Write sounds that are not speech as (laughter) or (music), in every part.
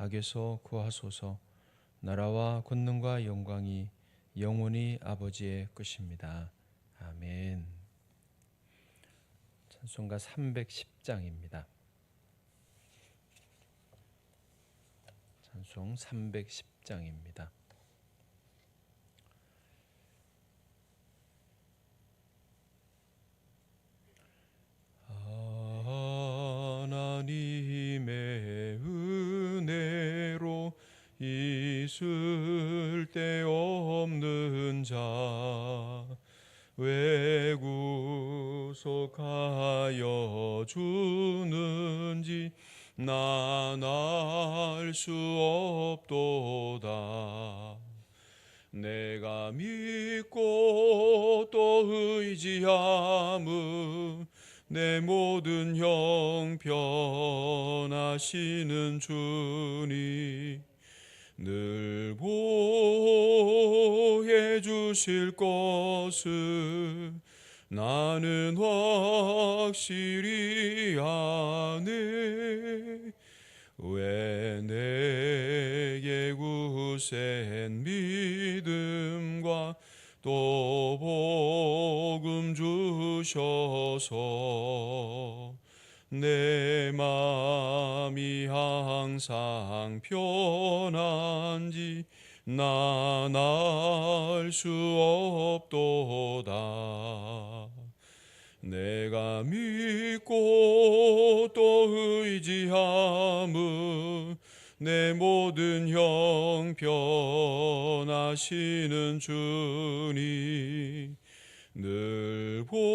악에서 구하소서. 나라와 권능과 영광이 영원히 아버지의 것입니다. 아멘. 찬송가 310장입니다. 찬송 310장입니다. 있을 데 없는 자 왜 구속하여 주는지 난알수 없도다. 내가 믿고 또 의지함은 내 모든 형편하시 주실 것을 나는 확실히 아네. 왜 내게 굳센 믿음과 또 복음 주셔서 수 없도다. 내가 믿고 또 의지함은 내 모든 형편하시는 주님 늘 보해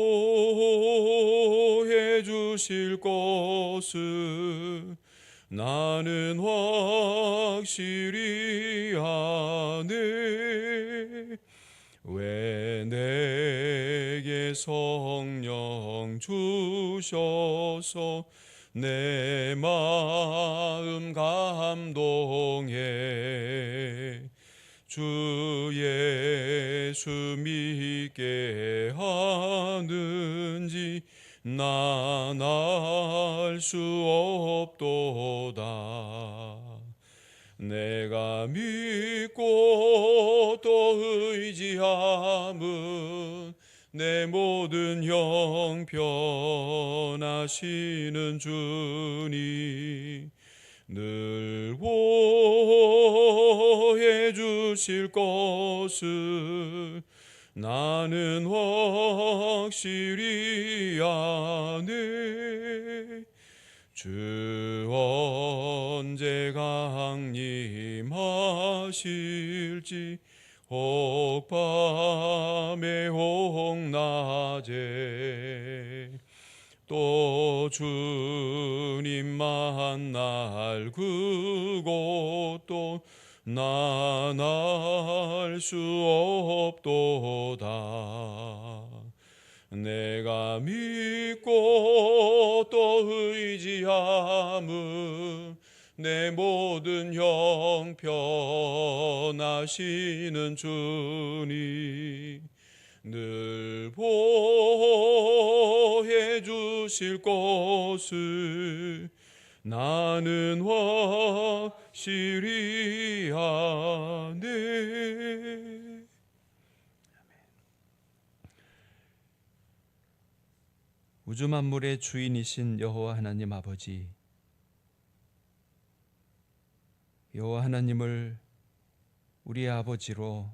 주실 것을 나 주셔서. 내 마음 감동해. 주 예수 믿게 하는지 난 알 수 없도다. 내가 믿고 또 의지함은 내 모든 형편하시는 주님 늘 보해 주실 것을 나는 확실히 아네. 주 언제 강림하실지 혹밤에 혹낮에 또 주님 만날 그곳도 난알수 없도다. 내가 믿고 또 의지함은 내 모든 형편하시는 주님 늘 보해 주실 것을 나는 확실히 아네. 우주 만물의 주인이신 여호와 하나님 아버지 여호와 하나님을 우리의 아버지로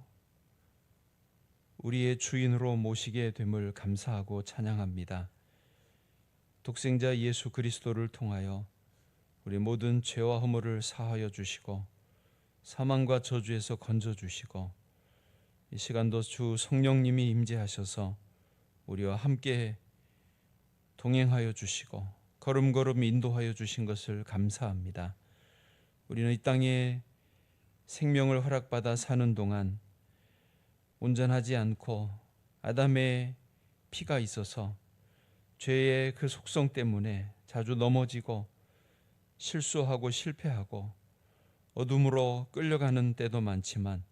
우리의 주인으로 모시게 됨을 감사하고 찬양합니다. 독생자 예수 그리스도를 통하여 우리 모든 죄와 허물을 사하여 주시고 사망과 저주에서 건져 주시고 이 시간도 주 성령님이 임재하셔서 우리와 함께 동행하여 주시고 걸음걸음 인도하여 주신 것을 감사합니다. 우리는 이 땅에 생명을 허락받아 사는 동안 온전하지 않고 아담의 피가 있어서 죄의 그 속성 때문에 자주 넘어지고 실수하고 실패하고 어둠으로 끌려가는 때도 많지만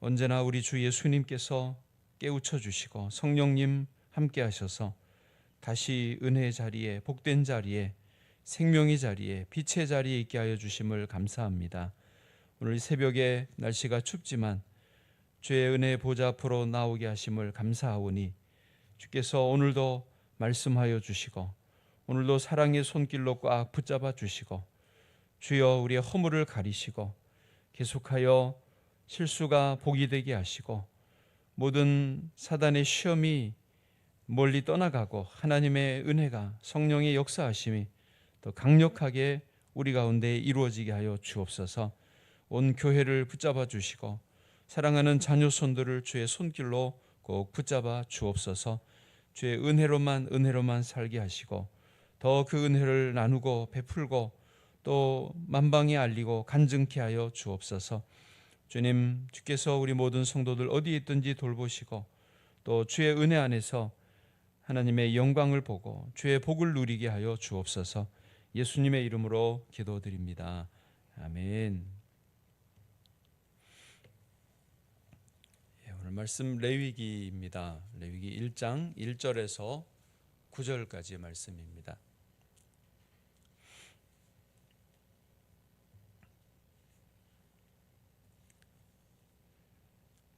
언제나 우리 주 예수님께서 깨우쳐 주시고 성령님 함께 하셔서 다시 은혜의 자리에 복된 자리에 생명의 자리에 빛의 자리에 있게 하여 주심을 감사합니다. 오늘 새벽에 날씨가 춥지만 주의 은혜 보좌 앞으로 나오게 하심을 감사하오니 주께서 오늘도 말씀하여 주시고 오늘도 사랑의 손길로 꽉 붙잡아 주시고 주여 우리의 허물을 가리시고 계속하여 실수가 복이 되게 하시고 모든 사단의 시험이 멀리 떠나가고 하나님의 은혜가 성령의 역사하심이 더 강력하게 우리 가운데 이루어지게 하여 주옵소서. 온 교회를 붙잡아 주시고 사랑하는 자녀 손들을 주의 손길로 꼭 붙잡아 주옵소서. 주의 은혜로만 은혜로만 살게 하시고 더 그 은혜를 나누고 베풀고 또 만방에 알리고 간증케 하여 주옵소서. 주님, 주께서 우리 모든 성도들 어디에 있든지 돌보시고 또 주의 은혜 안에서 하나님의 영광을 보고 주의 복을 누리게 하여 주옵소서. 예수님의 이름으로 기도드립니다. 아멘. 예, 오늘 말씀 레위기입니다. 레위기 1장 1절에서 9절까지의 말씀입니다.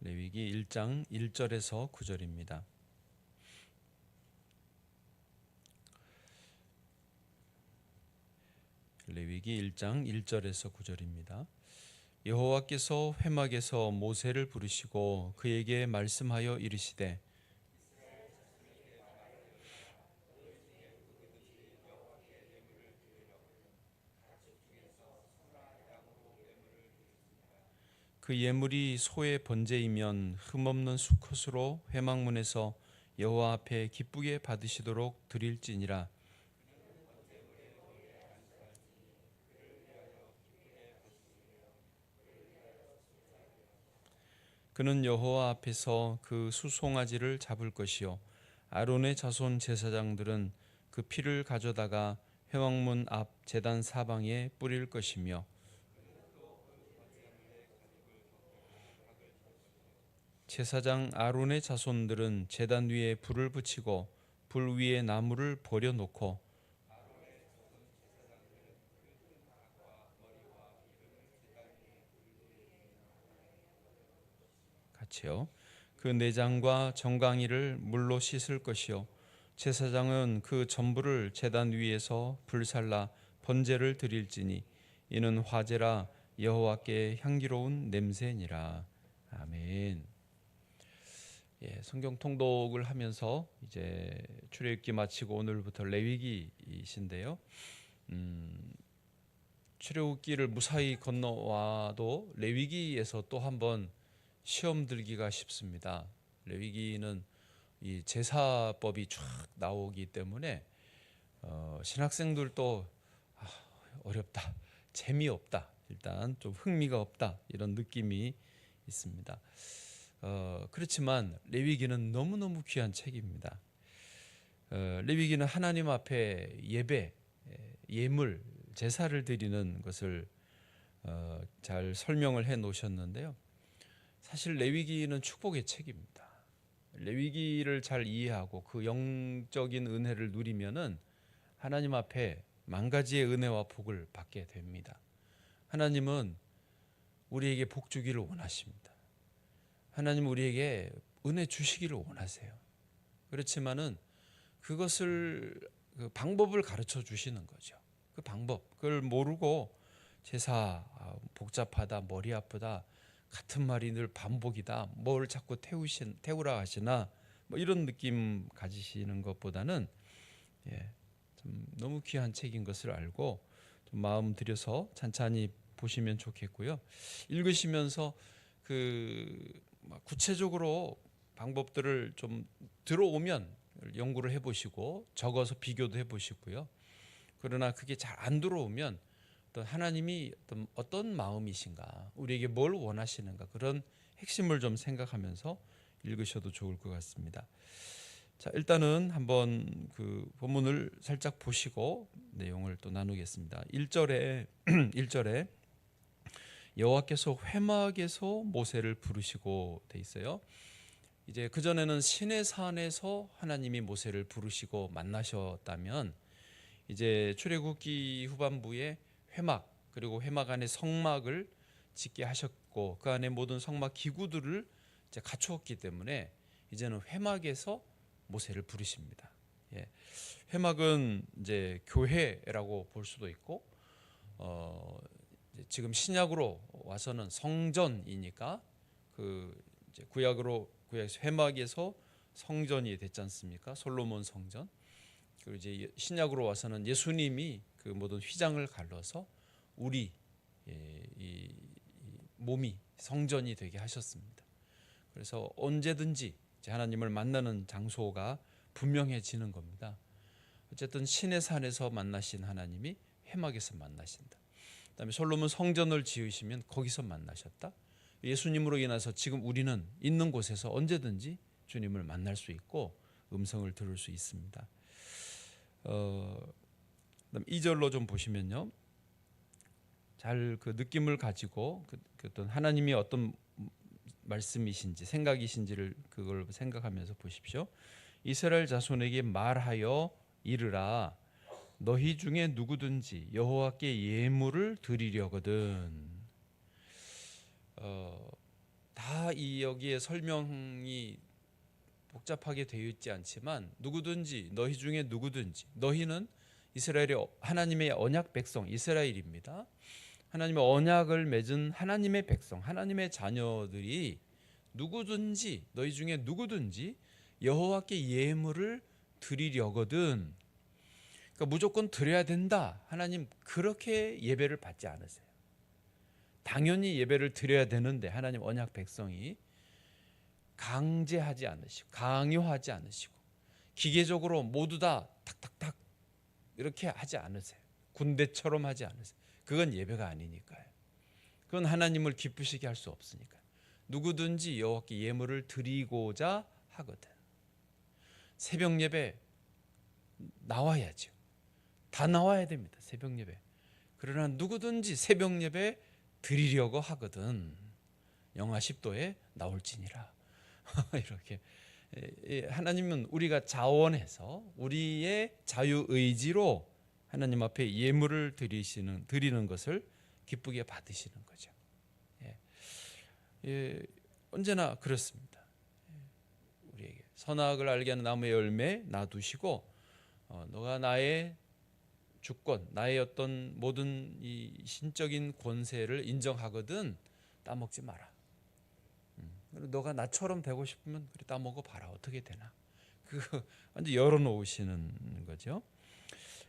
레위기 1장 1절에서 9절입니다. 레위기 1장 1절에서 9절입니다. 여호와께서 회막에서 모세를 부르시고 그에게 말씀하여 이르시되 그 예물이 소의 번제이면 흠없는 수컷으로 회막문에서 여호와 앞에 기쁘게 받으시도록 드릴지니라 그는 여호와 앞에서 그 수송아지를 잡을 것이요. 아론의 자손 제사장들은 그 피를 가져다가 회왕문 앞 제단 사방에 뿌릴 것이며 제사장 아론의 자손들은 제단 위에 불을 붙이고 불 위에 나무를 버려 놓고 같이요. 그 내장과 정강이를 물로 씻을 것이요 제사장은 그 전부를 제단 위에서 불살라 번제를 드릴지니 이는 화제라 여호와께 향기로운 냄새니라. 아멘. 예, 성경 통독을 하면서 이제 출애굽기 마치고 오늘부터 레위기이신데요. 음, 출애굽기를 무사히 건너와도 레위기에서 또 한번 시험 들기가 쉽습니다. 레위기는 이 제사법이 쫙 나오기 때문에 어, 신학생들도 아, 어렵다, 재미없다, 일단 좀 흥미가 없다 이런 느낌이 있습니다. 어, 그렇지만 레위기는 너무 너무 귀한 책입니다. 어, 레위기는 하나님 앞에 예배, 예물, 제사를 드리는 것을 어, 잘 설명을 해 놓으셨는데요. 사실 레위기는 축복의 책입니다. 레위기를 잘 이해하고 그 영적인 은혜를 누리면은 하나님 앞에 만 가지의 은혜와 복을 받게 됩니다. 하나님은 우리에게 복 주기를 원하십니다. 하나님 우리에게 은혜 주시기를 원하세요. 그렇지만은 그것을 그 방법을 가르쳐 주시는 거죠. 그 방법 그걸 모르고 제사 아, 복잡하다 머리 아프다 같은 말이 늘 반복이다. 뭘 자꾸 태우신 태우라 하시나 뭐 이런 느낌 가지시는 것보다는 예, 좀 너무 귀한 책인 것을 알고 좀 마음 들여서 찬찬히 보시면 좋겠고요. 읽으시면서 그 구체적으로 방법들을 좀 들어오면 연구를 해보시고 적어서 비교도 해보시고요. 그러나 그게 잘 안 들어오면 어떤 하나님이 어떤 어떤 마음이신가, 우리에게 뭘 원하시는가 그런 핵심을 좀 생각하면서 읽으셔도 좋을 것 같습니다. 자, 일단은 한번 그 본문을 살짝 보시고 내용을 또 나누겠습니다. 1절에 1절에 (clears throat) 여호와께서 회막에서 모세를 부르시고 돼 있어요. 이제 그 전에는 신의 산에서 하나님이 모세를 부르시고 만나셨다면 이제 출애굽기 후반부에 회막 그리고 회막 안에 성막을 짓게 하셨고 그 안에 모든 성막 기구들을 이제 갖추었기 때문에 이제는 회막에서 모세를 부르십니다. 예. 회막은 이제 교회라고 볼 수도 있고 어 지금 신약으로 와서는 성전이니까 그 구약으로 구약에서 회막에서 성전이 됐지 않습니까? 솔로몬 성전. 그리고 이제 신약으로 와서는 예수님이 그 모든 휘장을 갈라서 우리 예, 이, 이 몸이 성전이 되게 하셨습니다. 그래서 언제든지 하나님을 만나는 장소가 분명해지는 겁니다. 어쨌든 신의 산에서 만나신 하나님이 회막에서 만나신다. 그다음에 솔로몬 성전을 지으시면 거기서 만나셨다. 예수님으로 인해서 지금 우리는 있는 곳에서 언제든지 주님을 만날 수 있고 음성을 들을 수 있습니다. 어, 그다음 2절로 좀 보시면요. 잘 그 느낌을 가지고 그, 그 어떤 하나님이 어떤 말씀이신지 생각이신지를 그걸 생각하면서 보십시오. 이스라엘 자손에게 말하여 이르라 너희 중에 누구든지 여호와께 예물을 드리려거든. 어, 다 이 여기에 설명이 복잡하게 되어 있지 않지만 누구든지 너희 중에 누구든지 너희는 이스라엘의 하나님의 언약 백성 이스라엘입니다. 하나님의 언약을 맺은 하나님의 백성 하나님의 자녀들이 누구든지 너희 중에 누구든지 여호와께 예물을 드리려거든. 그러니까 무조건 드려야 된다. 하나님 그렇게 예배를 받지 않으세요. 당연히 예배를 드려야 되는데 하나님 언약 백성이 강제하지 않으시고 강요하지 않으시고 기계적으로 모두 다 탁탁탁 이렇게 하지 않으세요. 군대처럼 하지 않으세요. 그건 예배가 아니니까요. 그건 하나님을 기쁘시게 할 수 없으니까. 누구든지 여호와께 예물을 드리고자 하거든. 새벽 예배 나와야죠. 다 나와야 됩니다. 새벽 예배. 그러나 누구든지 새벽 예배 드리려고 하거든. 영하 10도에 나올지니라. (laughs) 이렇게 하나님은 우리가 자원해서 우리의 자유 의지로 하나님 앞에 예물을 드리시는 드리는 것을 기쁘게 받으시는 거죠. 예. 예, 언제나 그렇습니다. 예, 우리에게 선악을 알게 하는 나무의 열매 놔두시고 어, 너가 나의 주권, 나의 어떤 모든 이 신적인 권세를 인정하거든 따먹지 마라. 음, 너가 나처럼 되고 싶으면 그래 따먹어 봐라 어떻게 되나. 그 완전 열어놓으시는 거죠.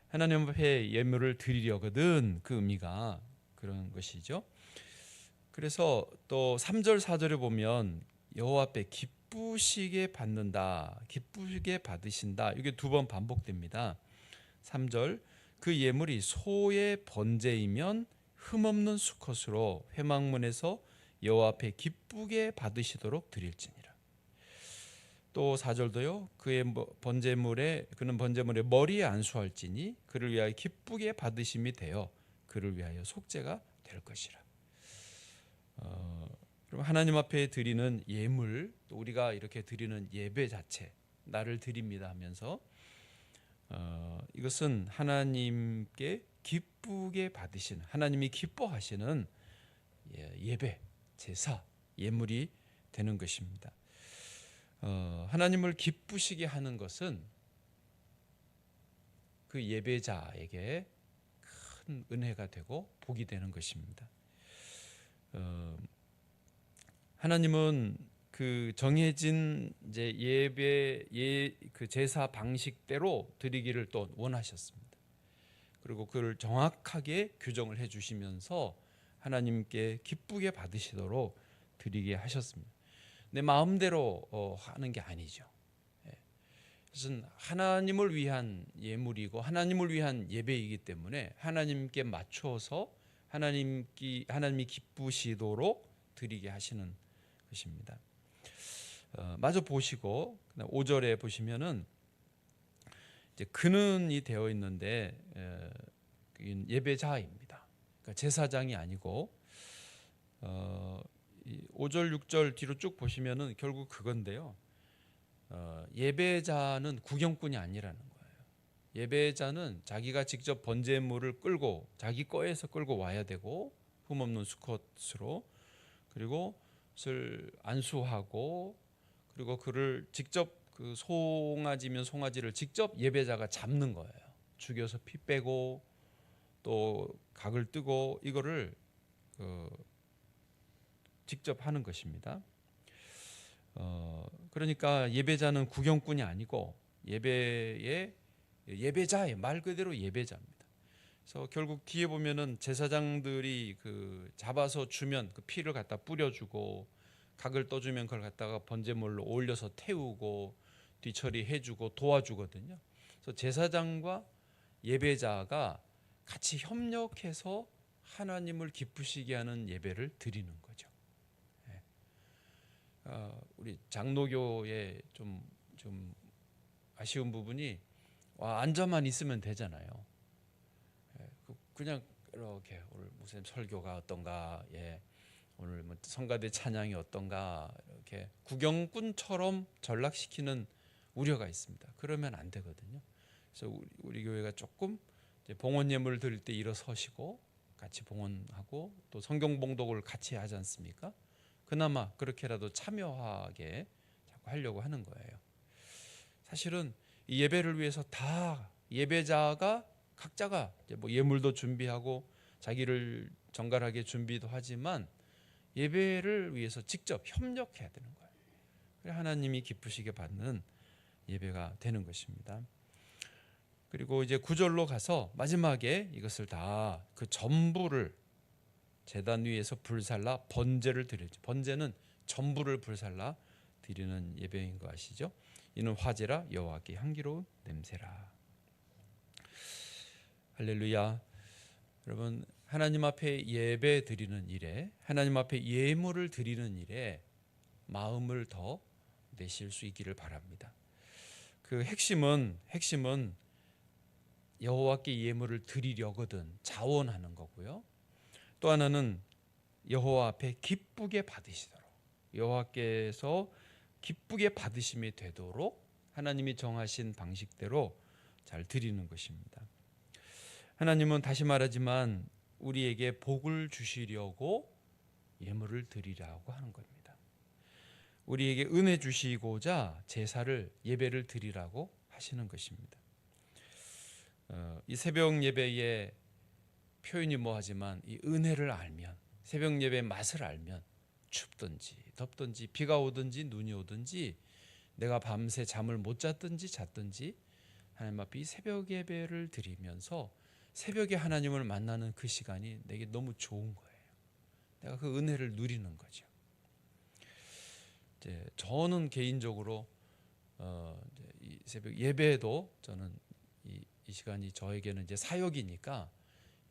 하나님 앞에 예물을 드리려거든 그 의미가 그런 것이죠. 그래서 또 3절 4절에 보면 여호와 앞에 기쁘시게 받는다. 기쁘게 받으신다. 이게 두 번 반복됩니다. 3절 그 예물이 소의 번제이면 흠없는 수컷으로 회막문에서 여호와 앞에 기쁘게 받으시도록 드릴지니라. 또 4절도요. 그의 뭐 번제물에 그는 번제물에 머리에 안수할지니 그를 위하여 기쁘게 받으심이 되어 그를 위하여 속죄가 될 것이라. 어, 그럼 하나님 앞에 드리는 예물, 또 우리가 이렇게 드리는 예배 자체, 나를 드립니다 하면서 어, 이것은 하나님께 기쁘게 받으시는 하나님이 기뻐하시는 예, 예배, 제사, 예물이 되는 것입니다. 어, 하나님을 기쁘시게 하는 것은 그 예배자에게 큰 은혜가 되고 복이 되는 것입니다. 어, 하나님은 그 정해진 이제 예배 예 그 제사 방식대로 드리기를 또 원하셨습니다. 그리고 그를 정확하게 규정을 해 주시면서 하나님께 기쁘게 받으시도록 드리게 하셨습니다. 내 마음대로 어, 하는 게 아니죠. 예. 이것은 하나님을 위한 예물이고 하나님을 위한 예배이기 때문에 하나님께 맞춰서 하나님기 하나님이 기쁘시도록 드리게 하시는 것입니다. 어, 마저 보시고 5절에 보시면은 이제 근은이 되어 있는데 에, 이 예배자입니다. 그러니까 제사장이 아니고 어, 이 5절 6절 뒤로 쭉 보시면은 결국 그건데요. 어, 예배자는 구경꾼이 아니라는 거예요. 예배자는 자기가 직접 번제물을 끌고 자기 거에서 끌고 와야 되고 흠없는 수컷으로 그리고 그것을 안수하고 그리고 그를 직접 그 송아지면 송아지를 직접 예배자가 잡는 거예요. 죽여서 피 빼고 또 각을 뜨고 이거를 그 직접 하는 것입니다. 어, 그러니까 예배자는 구경꾼이 아니고 예배의 예배자의 말 그대로 예배자입니다. 그래서 결국 뒤에 보면은 제사장들이 그 잡아서 주면 그 피를 갖다 뿌려주고 각을 떠주면 그걸 갖다가 번제물로 올려서 태우고 뒤처리 해주고 도와주거든요. 그래서 제사장과 예배자가 같이 협력해서 하나님을 기쁘시게 하는 예배를 드리는 거죠. 예. 어, 우리 장로교에 좀, 좀 아쉬운 부분이 와, 앉아만 있으면 되잖아요. 예, 그- 그냥 이렇게 오늘 목사님 설교가 어떤가, 예, 오늘 뭐 성가대 찬양이 어떤가 이렇게 구경꾼처럼 전락시키는 우려가 있습니다. 그러면 안 되거든요. 그래서 우리, 우리 교회가 조금 봉헌 예물을 드릴 때 일어서시고 같이 봉헌하고 또 성경 봉독을 같이 하지 않습니까? 그나마 그렇게라도 참여하게 자꾸 하려고 하는 거예요. 사실은 이 예배를 위해서 다 예배자가 각자가 뭐 예물도 준비하고 자기를 정갈하게 준비도 하지만 예배를 위해서 직접 협력해야 되는 거예요. 하나님이 기쁘시게 받는 예배가 되는 것입니다. 그리고 이제 구절로 가서 마지막에 이것을 다 그 전부를 제단 위에서 불살라 번제를 드리죠. 번제는 전부를 불살라 드리는 예배인 거 아시죠? 이는 화제라 여호와께 향기로운 냄새라. 할렐루야. 여러분 하나님 앞에 예배 드리는 일에 하나님 앞에 예물을 드리는 일에 마음을 더 내실 수 있기를 바랍니다. 그 핵심은 핵심은 여호와께 예물을 드리려거든 자원하는 거고요. 또 하나는 여호와 앞에 기쁘게 받으시도록 여호와께서 기쁘게 받으심이 되도록 하나님이 정하신 방식대로 잘 드리는 것입니다. 하나님은 다시 말하지만 우리에게 복을 주시려고 예물을 드리라고 하는 겁니다. 우리에게 은혜 주시고자 제사를 예배를 드리라고 하시는 것입니다. 어, 이 새벽 예배의 표현이 뭐하지만 이 은혜를 알면 새벽 예배의 맛을 알면 춥든지 덥든지 비가 오든지 눈이 오든지 내가 밤새 잠을 못 잤든지 잤든지 하나님 앞에 이 새벽 예배를 드리면서 새벽에 하나님을 만나는 그 시간이 내게 너무 좋은 거예요. 내가 그 은혜를 누리는 거죠. 이제 저는 개인적으로 어 새벽 예배도 저는 이, 이 시간이 저에게는 이제 사역이니까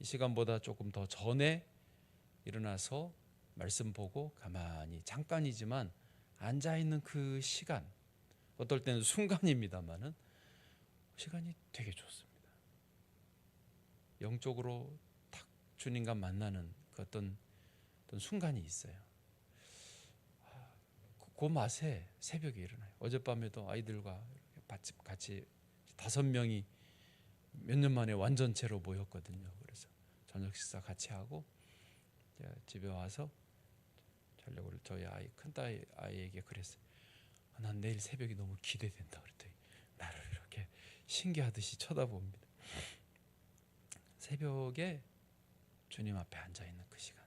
이 시간보다 조금 더 전에 일어나서 말씀 보고 가만히 잠깐이지만 앉아 있는 그 시간 어떨 때는 순간입니다만은 그 시간이 되게 좋습니다. 영적으로 탁 주님과 만나는 그 어떤, 어떤 순간이 있어요. 아, 그, 그 맛에 새벽에 일어나요. 어젯밤에도 아이들과 같이 다섯 명이 몇 년 만에 완전체로 모였거든요. 그래서 저녁 식사 같이 하고 집에 와서 자려고 저희 아이 큰 딸 아이에게 그랬어요. 아, 난 내일 새벽이 너무 기대된다 그랬더니 나를 이렇게 신기하듯이 쳐다봅니다. 새벽에 주님 앞에 앉아 있는 그 시간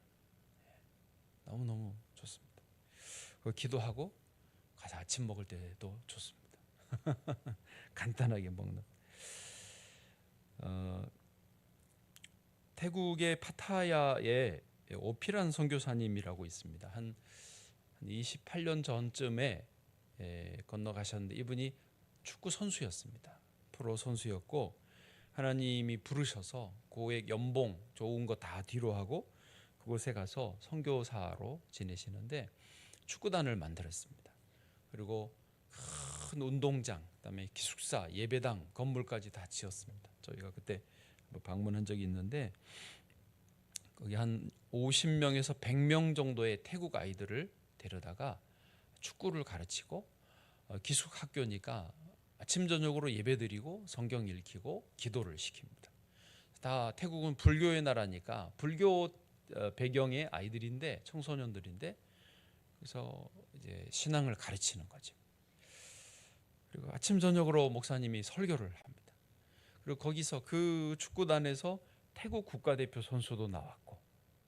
너무 너무 좋습니다. 그 기도하고 가서 아침 먹을 때도 좋습니다. (laughs) 간단하게 먹는. 어, 태국의 파타야에 오피란 선교사님이라고 있습니다. 한, 한 28년 전쯤에 에, 건너가셨는데 이분이 축구 선수였습니다. 프로 선수였고 하나님이 부르셔서 고액 연봉 좋은 거 다 뒤로 하고 그곳에 가서 선교사로 지내시는데 축구단을 만들었습니다. 그리고 큰 운동장, 그다음에 기숙사, 예배당, 건물까지 다 지었습니다. 저희가 그때 뭐 방문한 적이 있는데 거기 한 50명에서 100명 정도의 태국 아이들을 데려다가 축구를 가르치고 어, 기숙 학교니까 아침 저녁으로 예배드리고 성경 읽히고 기도를 시킵니다. 다 태국은 불교의 나라니까 불교 어, 배경의 아이들인데 청소년들인데 그래서 이제 신앙을 가르치는 거죠. 그리고 아침 저녁으로 목사님이 설교를 합니다. 그리고 거기서 그 축구단에서 태국 국가대표 선수도 나왔고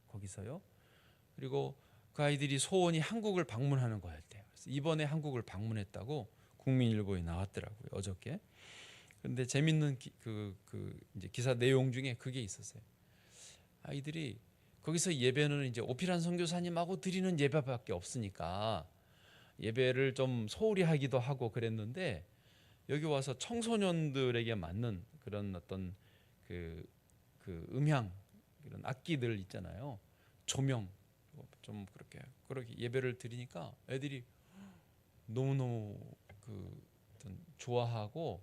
거기서요. 그리고 그 아이들이 소원이 한국을 방문하는 거였대요. 그래서 이번에 한국을 방문했다고 국민일보에 나왔더라고요 어저께. 근데 재밌는 기, 그, 그 이제 기사 내용 중에 그게 있었어요. 아이들이 거기서 예배는 이제 오피란 선교사님하고 드리는 예배밖에 없으니까 예배를 좀 소홀히 하기도 하고 그랬는데 여기 와서 청소년들에게 맞는 그런 어떤 그, 그 음향 이런 악기들 있잖아요. 조명 좀 그렇게 그렇게 예배를 드리니까 애들이 너무 너무 그 어떤 좋아하고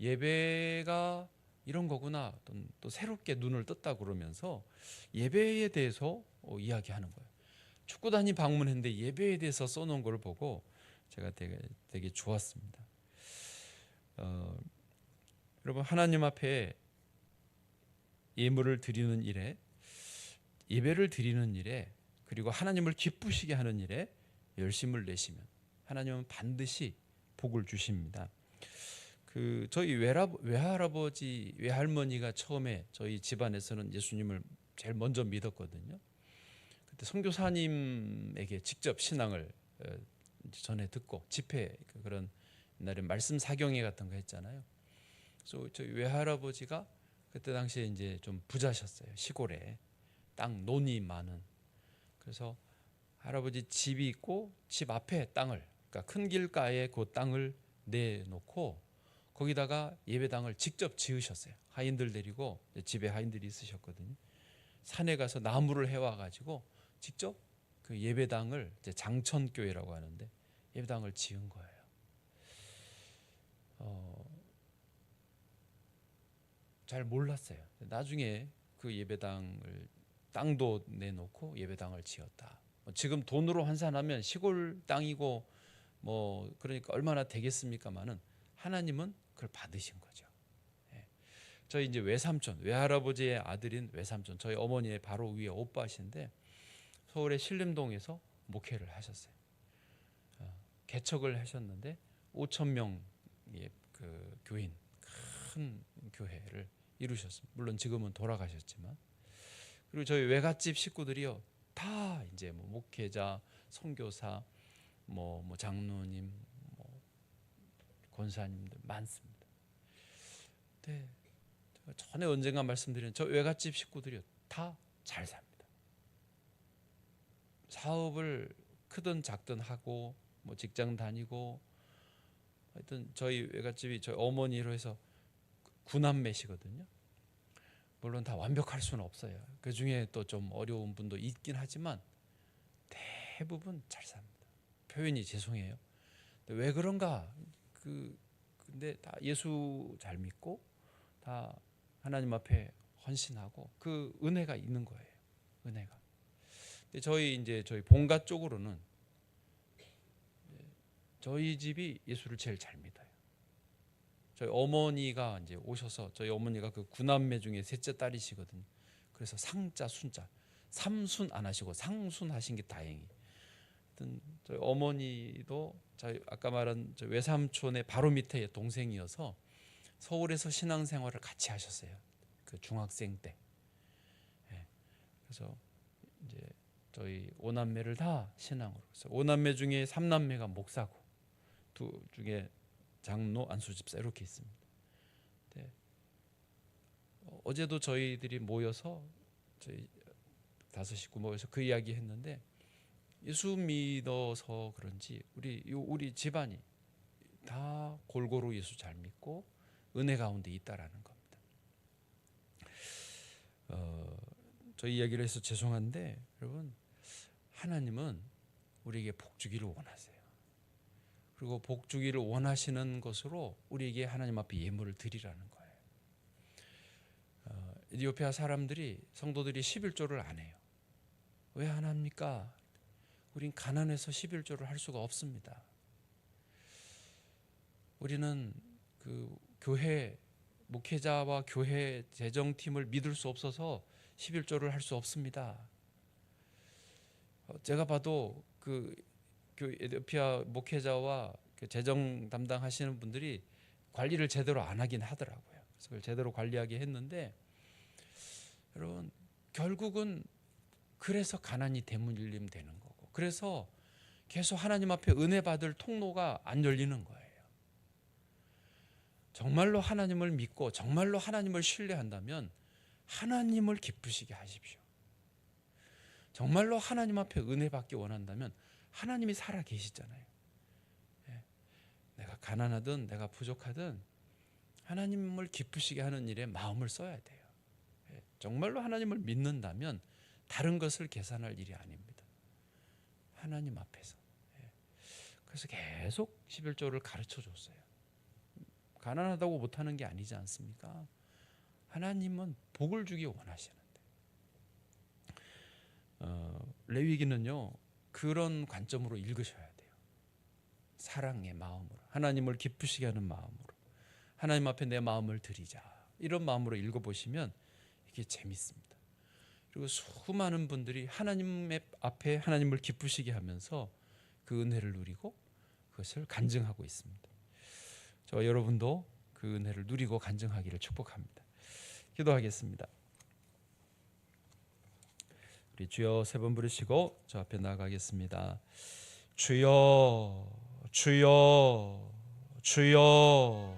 예배가 이런 거구나 어떤 또 새롭게 눈을 떴다 그러면서 예배에 대해서 어, 이야기하는 거예요. 축구단이 방문했는데 예배에 대해서 써놓은 걸 보고 제가 되게 되게 좋았습니다. 어, 여러분 하나님 앞에 예물을 드리는 일에 예배를 드리는 일에 그리고 하나님을 기쁘시게 하는 일에 열심을 내시면 하나님은 반드시 복을 주십니다. 그 저희 외라, 외할아버지 외할머니가 처음에 저희 집안에서는 예수님을 제일 먼저 믿었거든요. 그때 선교사님에게 직접 신앙을 어, 전에 듣고 집회 그 그런 옛날에 말씀 사경회 같은 거 했잖아요. 그래서 저희 외할아버지가 그때 당시에 이제 좀 부자셨어요. 시골에 땅 논이 많은. 그래서 할아버지 집이 있고 집 앞에 땅을 그러니까 큰 길가에 그 땅을 내놓고 거기다가 예배당을 직접 지으셨어요. 하인들 데리고 집에 하인들이 있으셨거든요. 산에 가서 나무를 해와 가지고 직접 그 예배당을 장천교회라고 하는데 예배당을 지은 거예요. 어, 잘 몰랐어요. 나중에 그 예배당을 땅도 내놓고 예배당을 지었다. 뭐 지금 돈으로 환산하면 시골 땅이고 뭐 그러니까 얼마나 되겠습니까마는 하나님은 그걸 받으신 거죠. 예. 저희 이제 외삼촌, 외할아버지의 아들인 외삼촌, 저희 어머니의 바로 위에 오빠신데 서울의 신림동에서 목회를 하셨어요. 어, 개척을 하셨는데 5천 명의 그 교인 큰 교회를 이루셨습니다. 물론 지금은 돌아가셨지만 그리고 저희 외갓집 식구들이요 다 이제 뭐 목회자, 선교사, 뭐, 뭐 장로님, 뭐 권사님들 많습니다. 네, 전에 언젠가 말씀드린 저 외갓집 식구들이요 다 잘 삽니다. 사업을 크든 작든 하고 뭐 직장 다니고 하여튼 저희 외갓집이 저희 어머니로 해서 구남매시거든요. 물론 다 완벽할 수는 없어요. 그 중에 또 좀 어려운 분도 있긴 하지만 대부분 잘 삽니다. 표현이 죄송해요. 왜 그런가? 그 근데 다 예수 잘 믿고 다 하나님 앞에 헌신하고 그 은혜가 있는 거예요. 은혜가. 근데 저희 이제 저희 본가 쪽으로는 저희 집이 예수를 제일 잘 믿어요. 저희 어머니가 이제 오셔서 저희 어머니가 그 구남매 중에 셋째 딸이시거든요. 그래서 상자 순자 삼순 안 하시고 상순 하신 게 다행히. 하여튼 저희 어머니도 저희 아까 말한 저 외삼촌의 바로 밑에 동생이어서 서울에서 신앙생활을 같이 하셨어요. 그 중학생 때. 예. 그래서 이제 저희 오남매를 다 신앙으로. 오남매 중에 삼남매가 목사고 두 중에 장로 안수집사 이렇게 있습니다. 네. 어, 어제도 저희들이 모여서 저희 다섯 식구 모여서 그 이야기 했는데 예수 믿어서 그런지 우리 요 우리 집안이 다 골고루 예수 잘 믿고 은혜 가운데 있다라는 겁니다. 어, 저희 이야기를 해서 죄송한데 여러분 하나님은 우리에게 복 주기를 원하세요. 그리고 복 주기를 원하시는 것으로 우리에게 하나님 앞에 예물을 드리라는 거예요. 어, 에디오피아 사람들이 성도들이 11조를 안 해요. 왜 안 합니까? 우린 가난해서 11조를 할 수가 없습니다. 우리는 그 교회 목회자와 교회 재정팀을 믿을 수 없어서 11조를 할 수 없습니다. 어, 제가 봐도 그 에디오피아 목회자와 그 재정 담당하시는 분들이 관리를 제대로 안 하긴 하더라고요. 그래서 그걸 제대로 관리하게 했는데 여러분 결국은 그래서 가난이 대문일림 되는 거고 그래서 계속 하나님 앞에 은혜 받을 통로가 안 열리는 거예요. 정말로 하나님을 믿고 정말로 하나님을 신뢰한다면 하나님을 기쁘시게 하십시오. 정말로 하나님 앞에 은혜 받기 원한다면 하나님이 살아 계시잖아요. 예. 내가 가난하든 내가 부족하든 하나님을 기쁘시게 하는 일에 마음을 써야 돼요. 예. 정말로 하나님을 믿는다면 다른 것을 계산할 일이 아닙니다. 하나님 앞에서. 예. 그래서 계속 11조를 가르쳐 줬어요. 가난하다고 못하는 게 아니지 않습니까? 하나님은 복을 주기 원하시는데 어, 레위기는요 그런 관점으로 읽으셔야 돼요. 사랑의 마음으로 하나님을 기쁘시게 하는 마음으로 하나님 앞에 내 마음을 드리자 이런 마음으로 읽어보시면 이게 재밌습니다. 그리고 수많은 분들이 하나님의 앞에 하나님을 기쁘시게 하면서 그 은혜를 누리고 그것을 간증하고 있습니다. 저 여러분도 그 은혜를 누리고 간증하기를 축복합니다. 기도하겠습니다. 우리 주여 세 번 부르시고 저 앞에 나가겠습니다. 주여 주여 주여